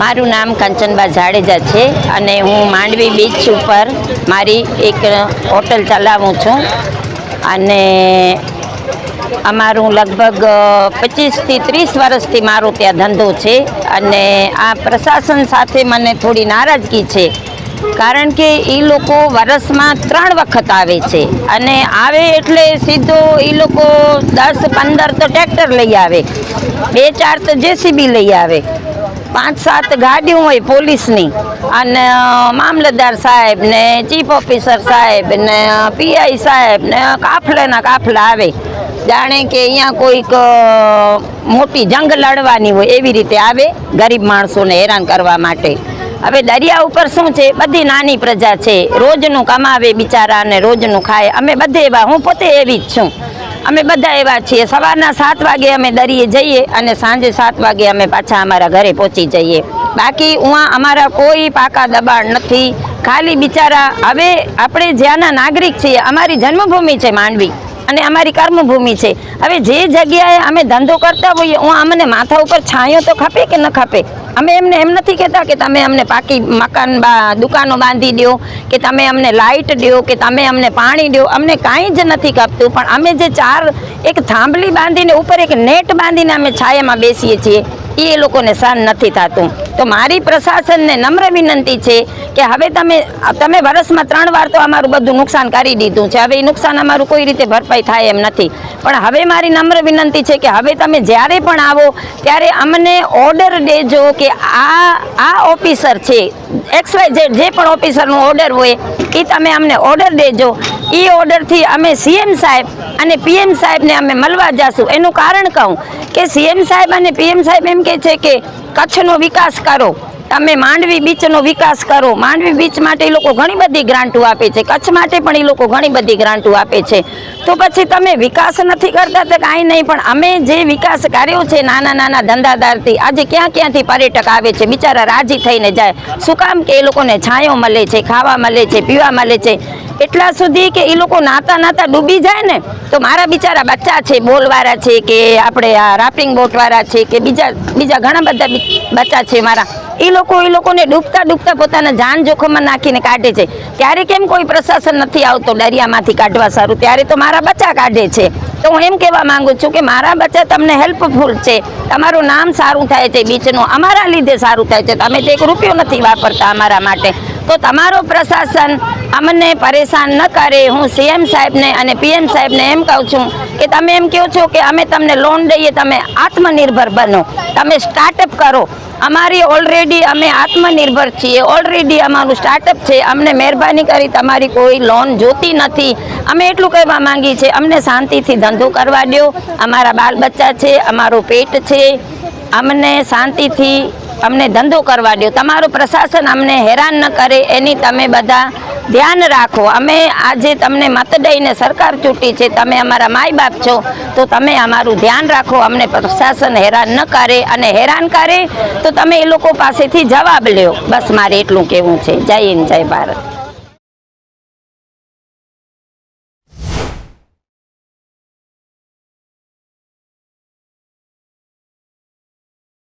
મારું નામ કંચનબા જાડેજા છે અને હું માંડવી બીચ ઉપર મારી એક હોટલ ચલાવું છું. અને અમારું લગભગ પચીસથી ત્રીસ વર્ષથી મારો ત્યાં ધંધો છે અને આ પ્રશાસન સાથે મને થોડી નારાજગી છે. કારણ કે એ લોકો વરસમાં ત્રણ વખત આવે છે અને આવે એટલે સીધો એ લોકો દસ પંદર તો ટ્રેક્ટર લઈ આવે, બે ચાર તો જેસીબી લઈ આવે. પાંચ સાત ગાડીઓ હોય પોલીસની. અને મામલતદાર સાહેબ ને ચીફ ઓફિસર સાહેબ ને પીઆઈ સાહેબ ને કાફલાના કાફલા આવે. જાણે કે અહીંયા કોઈક મોટી જંગ લડવાની હોય એવી રીતે આવે ગરીબ માણસોને હેરાન કરવા માટે. હવે દરિયા ઉપર શું છે? બધી નાની પ્રજા છે. રોજનું કમાવે બિચારા અને રોજનું ખાય. અમે બધે એવા. હું પોતે એવી જ છું. અમે બધા એવા છીએ. સવારના સાત વાગે અમે દરિયે જઈએ અને સાંજે સાત વાગે અમે પાછા અમારા ઘરે પહોંચી જઈએ. બાકી ઉहाँ અમારા કોઈ પાકા દબાણ નથી. ખાલી બિચારા હવે આપણે જ્યાંના નાગરિક છીએ, અમારી જન્મભૂમિ છે માંડવી. અને અમારી કર્મભૂમિ છે. હવે જે જગ્યાએ અમે ધંધો કરતા હોઈએ, હું અમને માથા ઉપર છાંયો તો ખપે કે ન ખપે? અમે એમને એમ નથી કહેતા કે તમે અમને પાકી મકાન દુકાનો બાંધી દો, કે તમે અમને લાઇટ દો, કે તમે અમને પાણી દો. અમને કાંઈ જ નથી કપતું પણ અમે જે ચાર, એક થાંભલી બાંધીને ઉપર એક નેટ બાંધીને અમે છાયામાં બેસીએ છીએ. એ લોકોને સહન નથી થતું. તો મારી પ્રશાસનને નમ્ર વિનંતી છે કે હવે તમે તમે વર્ષમાં ત્રણ વાર તો અમારું બધું નુકસાન કરી દીધું છે. હવે એ નુકસાન અમારું કોઈ રીતે ભરપાઈ થાય એમ નથી. પણ હવે મારી નમ્ર વિનંતી છે કે હવે તમે જ્યારે પણ આવો, ત્યારે અમને ઓર્ડર દેજો કે આ આ ઓફિસર છે એક્સ વાય ઝેડ જે પણ ઓફિસરનો ઓર્ડર હોય, એ તમે અમને ઓર્ડર દેજો. એ ઓર્ડરથી અમે સીએમ સાહેબ અને પીએમ સાહેબને અમે મળવા જશું. એનું કારણ કહું કે સીએમ સાહેબ અને પીએમ સાહેબ એમ કહે છે કે કચ્છનો વિકાસ કરો. તમે માંડવી બીચનો વિકાસ કરો. માંડવી બીચ માટે એ લોકો ઘણી બધી ગ્રાન્ટો આપે છે. કચ્છ માટે પણ એ લોકો ઘણી બધી ગ્રાન્ટો આપે છે. તો પછી તમે વિકાસ નથી કરતા તો કાંઈ નહીં, પણ અમે જે વિકાસ કર્યો છે નાના નાના ધંધાદારથી, આજે ક્યાં ક્યાંથી પર્યટક આવે છે? બિચારા રાજી થઈને જાય. શું કામ કે એ લોકોને છાંયો મળે છે, ખાવા મળે છે, પીવા મળે છે? એટલા સુધી કે એ લોકો નાતા નાતા ડૂબી જાય ને, તો મારા બિચારા બચ્ચા છે, બોલવાળા છે કે આપણે આ રાફ્ટિંગ બોટવાળા છે કે બીજા બીજા ઘણા બધા બચ્ચા છે મારા. એ લોકો એ લોકોને ડૂબતા ડૂબતા પોતાના જાન જોખમમાં નાખીને કાઢે છે. ત્યારે કેમ કોઈ પ્રશાસન નથી આવતો દરિયામાંથી કાઢવા સારું? ત્યારે તો મારા બચ્ચા કાઢે છે. તો હું એમ કહેવા માંગુ છું કે મારા બચ્ચા તમને હેલ્પફુલ છે. તમારું નામ સારું થાય છે, બીચનું અમારા લીધે સારું થાય છે. તમે તો એક રૂપિયો નથી વાપરતા અમારા માટે. તો તમારો પ્રશાસન અમને પરેશાન ન કરે. હું સીએમ સાહેબને અને પીએમ સાહેબને એમ કહું છું કે તમે એમ કહો છો કે અમે તમને લોન દઈએ, તમે આત્મનિર્ભર બનો. તમે સ્ટાર્ટઅપ કરો. અમારી ઓલરેડી અમે આત્મનિર્ભર છીએ. ઓલરેડી અમારું સ્ટાર્ટઅપ છે. અમને મહેરબાની કરી તમારી કોઈ લોન જોતી નથી. અમે એટલું કહેવા માંગીએ છીએ. અમને શાંતિથી ધંધો કરવા દો. અમારા બાલ બચ્ચા છે, અમારું પેટ છે. અમને શાંતિથી અમને ધંધો કરવા દો. તમારું પ્રશાસન અમને હેરાન ન કરે. એની તમે બધા ધ્યાન રાખો. અમે આજે તમને મત દઈને સરકાર ચૂંટી છે, તમે અમારા માય બાપ છો, તો તમે અમારું ધ્યાન રાખો, અમને પ્રશાસન હેરાન ન કરે અને હેરાન કરે, તો તમે એ લોકો પાસેથી જવાબ લ્યો. બસ મારે એટલું કહેવું છે. જય હિન્દ, જય ભારત.